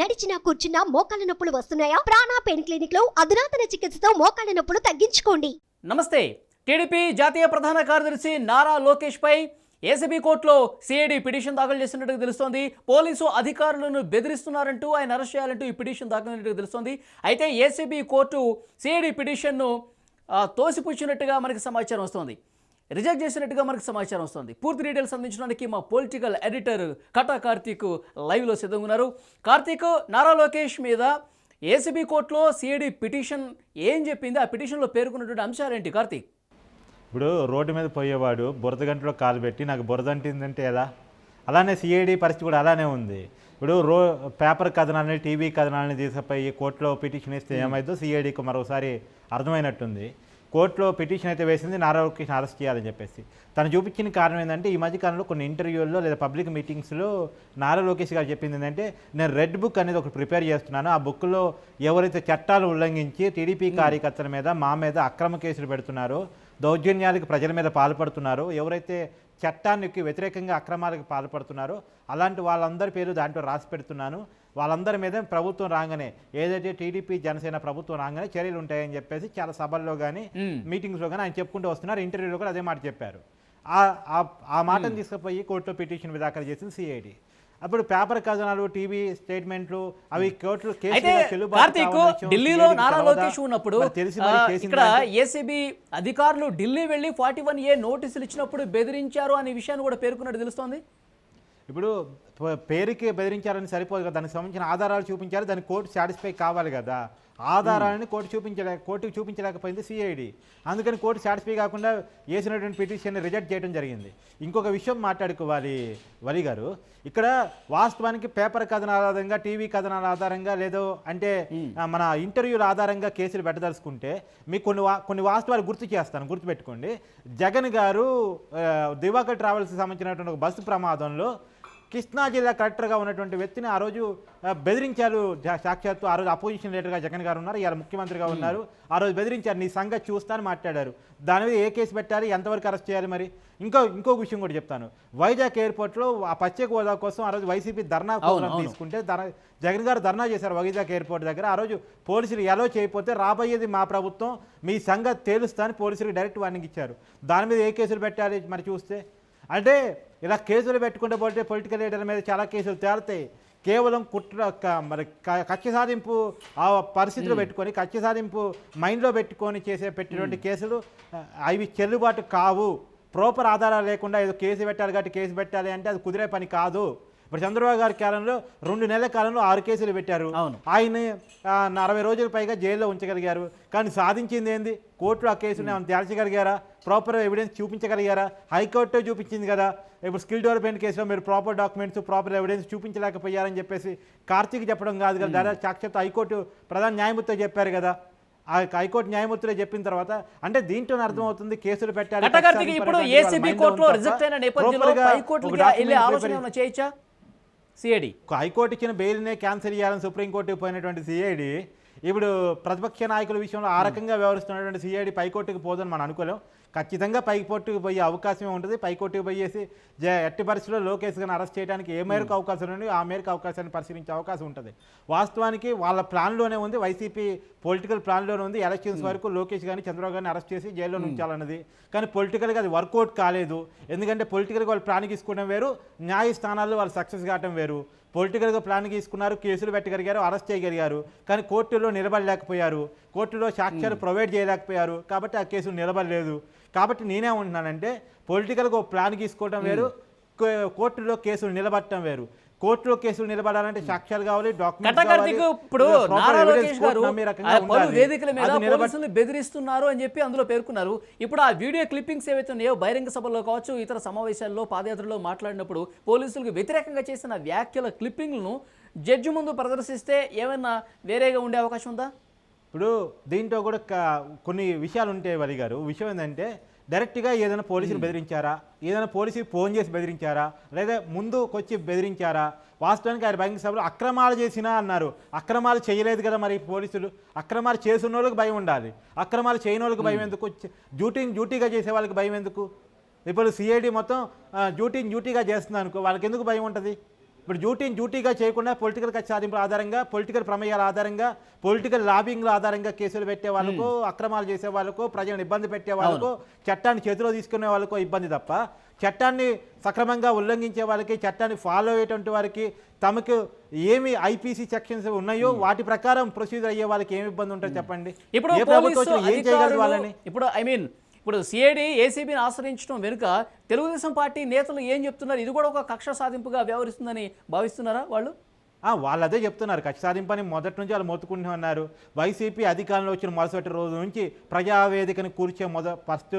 నడిచినా కూర్చున్నా మోకాళ్ళ నొప్పులు వస్తున్నాయా? ప్రాణా పెయిన్ క్లినిక్లో అధునాతన చికిత్సతో మోకాళ్ళ నొప్పులు తగ్గించుకోండి. నమస్తే. టీడీపీ జాతీయ ప్రధాన కార్యదర్శి నారా లోకేష్ పై ఏసీబీ కోర్టులో సిఐడి పిటిషన్ దాఖలు చేసినట్టుగా తెలుస్తోంది. పోలీసు అధికారులను బెదిరిస్తున్నారంటూ ఆయన అరెస్ట్ చేయాలంటూ ఈ పిటిషన్ దాఖలైనట్టుగా తెలుస్తోంది. అయితే ఏసీబీ కోర్టు సిఐడి పిటిషన్ను తోసిపుచ్చినట్టుగా మనకి సమాచారం వస్తోంది. రిజెక్ట్ చేసినట్టుగా మనకు సమాచారం వస్తుంది. పూర్తి డీటెయిల్స్ అందించడానికి మా పొలిటికల్ ఎడిటర్ కటా కార్తీక్ లైవ్లో సిద్ధంగా ఉన్నారు. కార్తీక్ నారా లోకేష్ మీద ఏసీబీ కోర్టులో సిఐడి పిటిషన్ ఏం చెప్పింది? ఆ పిటిషన్లో పేర్కొన్నటువంటి అంశాలేంటి కార్తీక్? ఇప్పుడు రోడ్డు మీద పోయేవాడు బురద గంటలో కాలు పెట్టి నాకు బురద అంటిందంటే ఎలా? అలానే సిఐడి పరిస్థితి కూడా అలానే ఉంది. ఇప్పుడు రో పేపర్ కథనాలని టీవీ కథనాలని తీసుకుపోయి కోర్టులో పిటిషన్ ఇస్తే ఏమైందో సిఐడికి మరోసారి అర్థమైనట్టుంది. కోర్టులో పిటిషన్ అయితే వేసింది నారా లోకేష్ని అరెస్ట్ చేయాలని చెప్పేసి. తను చూపించిన కారణం ఏంటంటే ఈ మధ్య కాలంలో కొన్ని ఇంటర్వ్యూల్లో లేదా పబ్లిక్ మీటింగ్స్లో నారా లోకేష్ గారు చెప్పింది ఏంటంటే నేను రెడ్ బుక్ అనేది ఒకటి ప్రిపేర్ చేస్తున్నాను. ఆ బుక్లో ఎవరైతే చట్టాలు ఉల్లంఘించి టీడీపీ కార్యకర్తల మీద మా మీద అక్రమ కేసులు పెడుతున్నారో దౌర్జన్యాలకు ప్రజల మీద పాల్పడుతున్నారో ఎవరైతే చట్టానికి వ్యతిరేకంగా అక్రమాలకు పాల్పడుతున్నారో అలాంటి వాళ్ళందరి పేరు దాంట్లో రాసి పెడుతున్నాను. వాళ్ళందరి మీద ప్రభుత్వం రాగానే ఏదైతే టీడీపీ జనసేన ప్రభుత్వం రాగానే చర్యలు ఉంటాయని చెప్పేసి చాలా సభల్లో కానీ. మీటింగ్స్లో కానీ ఆయన చెప్పుకుంటూ వస్తున్నారు ఇంటర్వ్యూలో కూడా అదే మాట చెప్పారు ఆ- మాటను తీసుకుపోయి కోర్టులో పిటిషన్ దాఖలు చేసింది సిఐడి అప్పుడు పేపర్ కథనాలు టీవీ స్టేట్మెంట్లు అవి కోర్టులో ఢిల్లీలో నారా? లోకేష్ ఉన్నప్పుడు ఇక్కడ? ఏసీబీ అధికారులు ఢిల్లీ వెళ్ళి ఫార్టీ వన్ ఏ నోటీసులు ఇచ్చినప్పుడు బెదిరించారు అనే విషయాన్ని కూడా పేర్కొన్నట్టు తెలుస్తోంది ఇప్పుడు పేరుకి బెదిరించారని సరిపోదు కదా దానికి సంబంధించిన ఆధారాలు చూపించాలి దానికి కోర్టు సాటిస్ఫై కావాలి కదా. ఆధారాలని కోర్టు చూపించలే కోర్టుకి చూపించలేకపోయింది సిఐడి అందుకని కోర్టు సాటిస్ఫై కాకుండా వేసినటువంటి పిటిషన్ని రిజెక్ట్ చేయడం జరిగింది. ఇంకొక విషయం మాట్లాడుకోవాలి వలి గారు. ఇక్కడ వాస్తవానికి పేపర్ కథనాల ఆధారంగా టీవీ కథనాల ఆధారంగా లేదో అంటే మన ఇంటర్వ్యూల ఆధారంగా కేసులు పెట్టదలుచుకుంటే మీకు కొన్ని వా కొన్ని వాస్తవాలు గుర్తు చేస్తాను గుర్తుపెట్టుకోండి. జగన్ గారు దివాకర్ ట్రావెల్స్కి సంబంధించినటువంటి ఒక బస్సు ప్రమాదంలో కృష్ణా జిల్లా కలెక్టర్గా ఉన్నటువంటి వ్యక్తిని ఆ రోజు బెదిరించారు. సాక్షాత్తు ఆ రోజు అపోజిషన్ లీడర్గా జగన్ గారు ఉన్నారు. ఇవాళ ముఖ్యమంత్రిగా ఉన్నారు. ఆ రోజు బెదిరించారు. నీ సంగతి చూస్తా అని మాట్లాడారు. దాని మీద ఏ కేసు పెట్టాలి? ఎంతవరకు అరెస్ట్ చేయాలి మరి? ఇంకో ఇంకొక విషయం కూడా చెప్తాను. వైజాగ్ ఎయిర్పోర్ట్లో ఆ ప్రత్యేక హోదా కోసం ఆ రోజు వైసీపీ ధర్నా ప్రోగ్రాం. తీసుకుంటే ధర- జగన్ గారు ధర్నా చేశారు వైజాగ్ ఎయిర్పోర్ట్ దగ్గర. ఆ రోజు పోలీసులు ఎలా చేయకపోతే రాబోయేది మా ప్రభుత్వం మీ సంగతి తేలుస్తా అని పోలీసులకు డైరెక్ట్ వార్నింగ్ ఇచ్చారు. దాని మీద ఏ కేసులు పెట్టాలి మరి చూస్తే? అంటే ఇలా కేసులు పెట్టుకుంటే పోతే పొలిటికల్ లీడర్ మీద చాలా కేసులు తేలుతాయి. కేవలం కుట్ర మరి కక్ష సాధింపు ఆ పరిస్థితిలో పెట్టుకొని కక్ష సాధింపు మైండ్లో పెట్టుకొని చేసే పెట్టినటువంటి కేసులు అవి చెల్లుబాటు కావు. ప్రాపర్ ఆధారాలు లేకుండా ఏదో కేసు పెట్టాలి కాబట్టి కేసు పెట్టాలి అంటే అది కుదిరే పని కాదు. ఇప్పుడు చంద్రబాబు గారి కాలంలో రెండు నెలల కాలంలో ఆరు కేసులు పెట్టారు. అవును. ఆయన అరవై రోజుల పైగా జైల్లో ఉంచగలిగారు. కానీ సాధించింది ఏంది? కోర్టులో ఆ కేసుని ఏమైనా తేల్చగలిగారా ప్రాపర్ ఎవిడెన్స్ చూపించగలిగారా? హైకోర్టు చూపించింది కదా. ఇప్పుడు స్కిల్ డెవలప్మెంట్ కేసులో మీరు ప్రాపర్ డాక్యుమెంట్స్ ప్రాపర్ ఎవిడెన్స్ చూపించలేకపోయారని చెప్పేసి కార్తీక్ చెప్పడం కాదు కదా. దాదాపు సాక్షాత్ హైకోర్టు ప్రధాన న్యాయమూర్తితో చెప్పారు కదా. ఆ హైకోర్టు న్యాయమూర్తిలో చెప్పిన తర్వాత అంటే దీంట్లో అర్థమవుతుంది కేసులు పెట్టాలి ఇప్పుడు ఏసీబీ కోర్టులో రిజెక్ట్ అయిన నేపథ్యంలో హైకోర్టుకి వెళ్ళే ఆలోచన చేయొచ్చా? సిఐడి హైకోర్టు ఇచ్చిన బెయిల్నే క్యాన్సిల్ చేయాలని సుప్రీంకోర్టుకు పోయినటువంటి సిఐడి ఇప్పుడు ప్రతిపక్ష నాయకుల విషయంలో ఆ రకంగా వ్యవహరిస్తున్నటువంటి సిఐడి పైకోర్టుకు పోదని మనం అనుకోలేం. ఖచ్చితంగా పైకోర్టుకు పోయే అవకాశమే ఉంటుంది. పైకోర్టుకు పోయేసి జ- ఎట్టి పరిస్థితుల్లో లోకేష్ గారిని అరెస్ట్ చేయడానికి ఏ మేరకు అవకాశం ఉంది ఆ మేరకు అవకాశాన్ని పరిశీలించే అవకాశం ఉంటుంది. వాస్తవానికి వాళ్ళ ప్లాన్లోనే ఉంది. వైసీపీ పొలిటికల్ ప్లాన్లోనే ఉంది. ఎలక్షన్స్ వరకు లోకేష్ గారిని చంద్రబాబు గారిని అరెస్ట్ చేసి జైల్లో ఉంచాలన్నది కానీ పొలిటికల్గా అది వర్కౌట్ కాలేదు. ఎందుకంటే పొలిటికల్గా వాళ్ళు ప్లాన్ తీసుకోవడం వేరు. న్యాయస్థానాల్లో వాళ్ళు సక్సెస్ కావడం వేరు. పొలిటికల్గా ప్లాన్ తీసుకున్నారు కేసులు పెట్టగలిగారు అరెస్ట్ చేయగలిగారు. కానీ కోర్టులో నిలబడలేకపోయారు. కోర్టులో సాక్ష్యాలు ప్రొవైడ్ చేయలేకపోయారు. కాబట్టి ఆ కేసులు నిలబడలేదు. కాబట్టి నేనేమంటున్నానంటే పొలిటికల్గా ఒక ప్లాన్ తీసుకోవడం వేరు. కోర్టులో కేసులు నిలబడటం వేరు. కోర్టులో కేసులు నిలబడాలంటే సాక్ష్యాలు కావాలి పోలీసులు బెదిరిస్తున్నారు అని చెప్పి అందులో పేర్కొన్నారు. ఇప్పుడు ఆ వీడియో క్లిప్పింగ్స్ ఏవైతే ఉన్నాయో బహిరంగ సభల్లో కావచ్చు ఇతర సమావేశాల్లో పాదయాత్రలో మాట్లాడినప్పుడు పోలీసులకు వ్యతిరేకంగా చేసిన వ్యాఖ్యల క్లిప్పింగ్లను జడ్జి ముందు ప్రదర్శిస్తే ఏమైనా వేరేగా ఉండే అవకాశం ఉందా? ఇప్పుడు దీంట్లో కూడా కొన్ని విషయాలు ఉంటాయి వలి గారు విషయం ఏంటంటే డైరెక్ట్గా ఏదైనా పోలీసులు బెదిరించారా? ఏదైనా పోలీసుకి ఫోన్ చేసి బెదిరించారా? లేదా ముందుకు వచ్చి బెదిరించారా? వాస్తవానికి ఆయన బహిరంగ సభలో అక్రమాలు చేసినా అన్నారు. అక్రమాలు చేయలేదు కదా మరి పోలీసులు. అక్రమాలు చేసిన వాళ్ళకి భయం ఉండాలి. అక్రమాలు చేయని వాళ్ళకి భయం ఎందుకు? డ్యూటీ డ్యూటీగా చేసే వాళ్ళకి భయం ఎందుకు? ఇప్పుడు సిఐడి మొత్తం డ్యూటీని డ్యూటీగా చేస్తుంది అనుకో వాళ్ళకి ఎందుకు భయం ఉంటుంది? ఇప్పుడు డ్యూటీని డ్యూటీగా చేయకుండా పొలిటికల్ కక్ష సాధింపుల ఆధారంగా పొలిటికల్ ప్రమేయాల ఆధారంగా పొలిటికల్ లాబింగ్ల ఆధారంగా కేసులు పెట్టే వాళ్ళకు అక్రమాలు చేసే వాళ్ళకు ప్రజలను ఇబ్బంది పెట్టే వాళ్ళకు చట్టాన్ని చేతిలో తీసుకునే వాళ్ళకు ఇబ్బంది తప్ప చట్టాన్ని సక్రమంగా ఉల్లంఘించే వాళ్ళకి చట్టాన్ని ఫాలో అయ్యేటువంటి వారికి తమకు ఏమి ఐపీసీ సెక్షన్స్ ఉన్నాయో వాటి ప్రకారం ప్రొసీజర్ అయ్యే వాళ్ళకి ఏమి ఇబ్బంది ఉంటుంది చెప్పండి? ఇప్పుడు ఏ చేయగలదు వాళ్ళని? ఇప్పుడు ఐ మీన్ ఇప్పుడు సిఐడి ఏసీబీని ఆశ్రయించడం వెనుక తెలుగుదేశం పార్టీ నేతలు ఏం చెప్తున్నారు? ఇది కూడా ఒక కక్ష సాధింపుగా వ్యవహరిస్తుందని భావిస్తున్నారా వాళ్ళు? వాళ్ళదే వాళ్ళు అదే చెప్తున్నారు. కక్ష సాధింపని మొదటి నుంచి వాళ్ళు మొత్తుకుంటూ ఉన్నారు వైసీపీ అధికారంలో వచ్చిన మరుసటి రోజు నుంచి ప్రజావేదికను కూర్చే మొద ఫస్ట్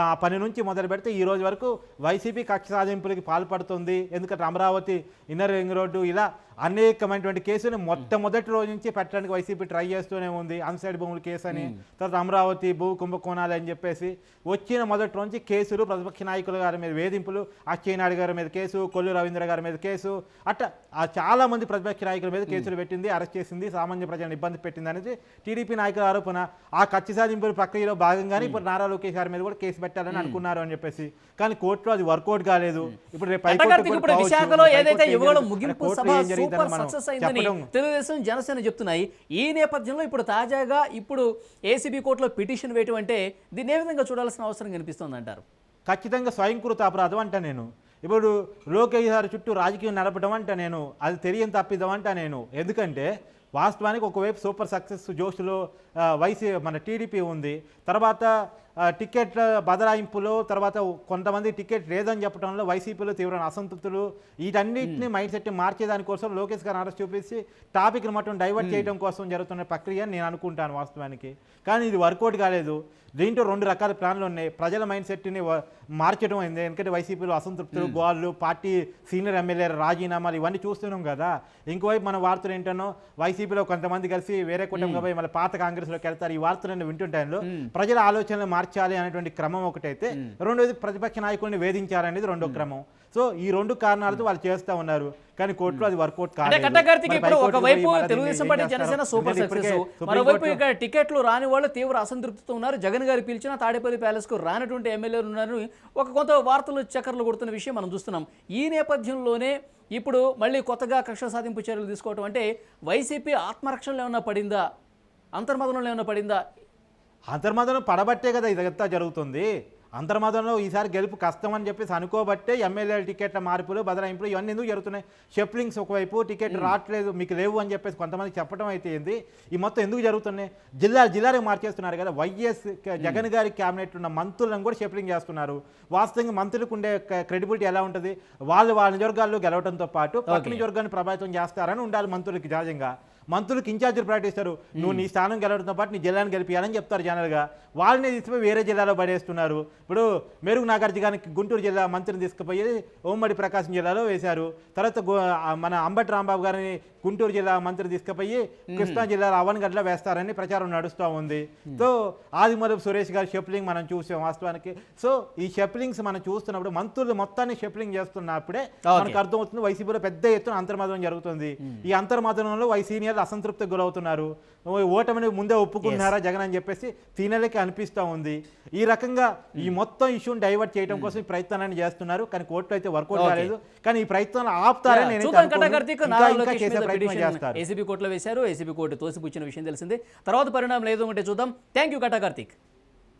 ఆ పని నుంచి మొదలు పెడితే ఈ రోజు వరకు వైసీపీ కక్ష సాధింపులకి పాల్పడుతుంది. ఎందుకంటే అమరావతి ఇన్నర్ రింగ్ రోడ్డు ఇలా అనేకమైనటువంటి కేసులు మొట్టమొదటి రోజు నుంచి పెట్టడానికి వైసీపీ ట్రై చేస్తూనే ఉంది. అన్సైడ్ భూముల కేసు అని. తర్వాత అమరావతి భూ కుంభకోణాలు అని చెప్పేసి వచ్చిన మొదటి రోజు నుంచి కేసులు ప్రతిపక్ష నాయకుల గారి మీద వేధింపులు అచ్చెన్నాయుడు గారి మీద కేసు కొల్లు రవీంద్ర గారి మీద కేసు అట్లా ఆ చాలా మంది ప్రతిపక్ష నాయకుల మీద కేసులు పెట్టింది అరెస్ట్ చేసింది సామాన్య ప్రజలను ఇబ్బంది పెట్టింది అనేది టీడీపీ నాయకుల ఆరోపణ. ఆ కక్ష సాధింపుల ప్రక్రియలో భాగంగానే ఇప్పుడు నారా లోకేష్ గారి మీద కూడా కేసు పెట్టాలని అనుకున్నారు అని చెప్పేసి. కానీ కోర్టులో అది వర్కౌట్ కాలేదు. ఇప్పుడు రేపు. విశాఖలో ఏదైతే? ముగింపు సభ సూపర్ సక్సెస్ అయిందని తెలుగుదేశం జనసేన చెప్తున్నాయి. ఈ నేపథ్యంలో ఇప్పుడు తాజాగా ఇప్పుడు ఏసీబీ కోర్టులో పిటిషన్ వేయటం అంటే దీన్ని ఏ విధంగా చూడాల్సిన అవసరం కనిపిస్తుంది అంటారు? ఖచ్చితంగా స్వయంకృత అపరాధం అంట నేను. ఇప్పుడు లోకేష్ గారి చుట్టూ రాజకీయం నడపడం అంట నేను. అది తెలియని తప్పిదం అంట నేను. ఎందుకంటే వాస్తవానికి ఒకవైపు సూపర్ సక్సెస్ జోష్లో వైసీ మన టీడీపీ ఉంది. తర్వాత టికెట్ల బదలాయింపులో తర్వాత కొంతమంది టికెట్ లేదని చెప్పడంలో వైసీపీలో తీవ్రమైన అసంతృప్తులు. వీటన్నిటిని మైండ్ సెట్ మార్చేదానికోసం లోకేష్ గారిని అరెస్ట్ చూపించి టాపిక్ని మొత్తం డైవర్ట్ చేయడం కోసం జరుగుతున్న ప్రక్రియ నేను అనుకుంటాను వాస్తవానికి. కానీ ఇది వర్కౌట్ కాలేదు. దీంట్లో రెండు రకాల ప్లాన్లు ఉన్నాయి. ప్రజల మైండ్ సెట్ని మార్చడం అయింది. ఎందుకంటే వైసీపీలో అసంతృప్తులు గోళ్ళు పార్టీ సీనియర్ ఎమ్మెల్యే రాజీనామాలు ఇవన్నీ చూస్తున్నాం కదా. ఇంకోవైపు మన వార్తలు ఏంటనో వైసీపీలో కొంతమంది కలిసి వేరే కుటుంబంగా పోయి మళ్ళీ పాత కాంగ్రెస్లోకి వెళ్తారు. ఈ వార్తలను వింటుంటాను. ప్రజల ఆలోచనలు మార్చాలి అనేటువంటి క్రమం ఒకటైతే రెండోది ప్రతిపక్ష నాయకుడిని వేధించాలనేది రెండో క్రమం. సో ఈ రెండు కారణాలతో వాళ్ళు చేస్తా ఉన్నారు. కానీ కోర్టులో అది వర్కౌట్ హైకోర్టుకు ఒకవైపు Telugu Desam party? Janasena super success. మరోవైపు ఇక్కడ టికెట్లు రాని వాళ్ళు తీవ్ర అసంతృప్తితో ఉన్నారు. జగన్ గారు పిలిచిన తాడేపల్లి ప్యాలెస్కు రానటువంటి ఎమ్మెల్యేలు ఉన్నారు. ఒక కొంత వార్తలు చక్కర్లు కొడుతున్న విషయం మనం చూస్తున్నాం. ఈ నేపథ్యంలోనే ఇప్పుడు మళ్ళీ కొత్తగా కక్ష సాధింపు చర్యలు తీసుకోవటం అంటే వైసీపీ ఆత్మరక్షణలో ఏమన్నా పడిందా? అంతర్మతంలో ఏమన్నా పడిందా? అంతర్మతంలో పడబట్టే కదా ఇదంతా జరుగుతుంది. అంతర్మతంలో ఈసారి గెలుపు కష్టం అని చెప్పేసి అనుకోబట్టే ఎమ్మెల్యే టికెట్ల మార్పులు బదలాయింపులు ఇవన్నీ ఎందుకు జరుగుతున్నాయి? షెప్లింగ్స్ ఒకవైపు టికెట్ రావట్లేదు మీకు లేవు అని చెప్పేసి కొంతమంది చెప్పడం అయితే ఏంది? ఈ మొత్తం ఎందుకు జరుగుతున్నాయి? జిల్లా జిల్లాలకు మార్చేస్తున్నారు కదా. వైఎస్ జగన్ గారి క్యాబినెట్ ఉన్న మంత్రులను కూడా షెప్లింగ్ చేస్తున్నారు. వాస్తవంగా మంత్రులకు ఉండే క్రెడిబిలిటీ ఎలా ఉంటుంది? వాళ్ళు వాళ్ళ నిజవర్గాల్లో గెలవడంతో పాటు పక్క నిజవర్గాన్ని ప్రభావితం చేస్తారని ఉండాలి మంత్రులకి సహజంగా. మంత్రులకు ఇన్ఛార్జీలు ప్రకటిస్తారు. నువ్వు నీ స్థానం గెలవడంతో పాటు నీ జిల్లాను గెలిపించాలని చెప్తారు జనరల్గా. వాళ్ళని తీసుకుపోయి వేరే జిల్లాలో పడేస్తున్నారు. ఇప్పుడు మెరుగు నాగార్జు గారికి గుంటూరు జిల్లా మంత్రిని తీసుకుపోయి ఉమ్మడి ప్రకాశం జిల్లాలో వేశారు. తర్వాత మన అంబటి రాంబాబు గారిని గుంటూరు జిల్లా మంత్రి తీసుకుపోయి కృష్ణా జిల్లాలో అవన్గడ్లో వేస్తారని ప్రచారం నడుస్తూ ఉంది. సో ఆదిమూలపు సురేష్ గారి షెప్లింగ్ మనం చూసాం వాస్తవానికి. సో ఈ షెప్లింగ్స్ మనం చూస్తున్నప్పుడు మంత్రులు మొత్తాన్ని షెప్లింగ్ చేస్తున్నప్పుడే మనకు అర్థమవుతుంది వైసీపీలో పెద్ద ఎత్తున అంతర్మతం జరుగుతుంది. ఈ అంతర్మతంలో వై సీనియర్లు అసంతృప్తికి గురవుతున్నారు. ఓటమిని ముందే ఒప్పుకుంటున్నారా జగన్ అని చెప్పేసి సీనియర్లకి అనిపిస్తూ ఉంది. ఈ రకంగా ఈ మొత్తం ఇష్యూని డైవర్ట్ చేయడం కోసం ఈ ప్రయత్నాన్ని చేస్తున్నారు. కానీ కోర్టులో అయితే వర్కౌట్. కాలేదు. కానీ ఈ ప్రయత్నాలు ఆపుతారని మీద ఏసీబీ కోర్టులో వేశారు. ఏసీబీ కోర్టు తోసిపుచ్చిన విషయం తెలిసిందే. తర్వాత పరిణామం లేదు అంటే చూద్దాం. Thank you కట్టకర్తిక్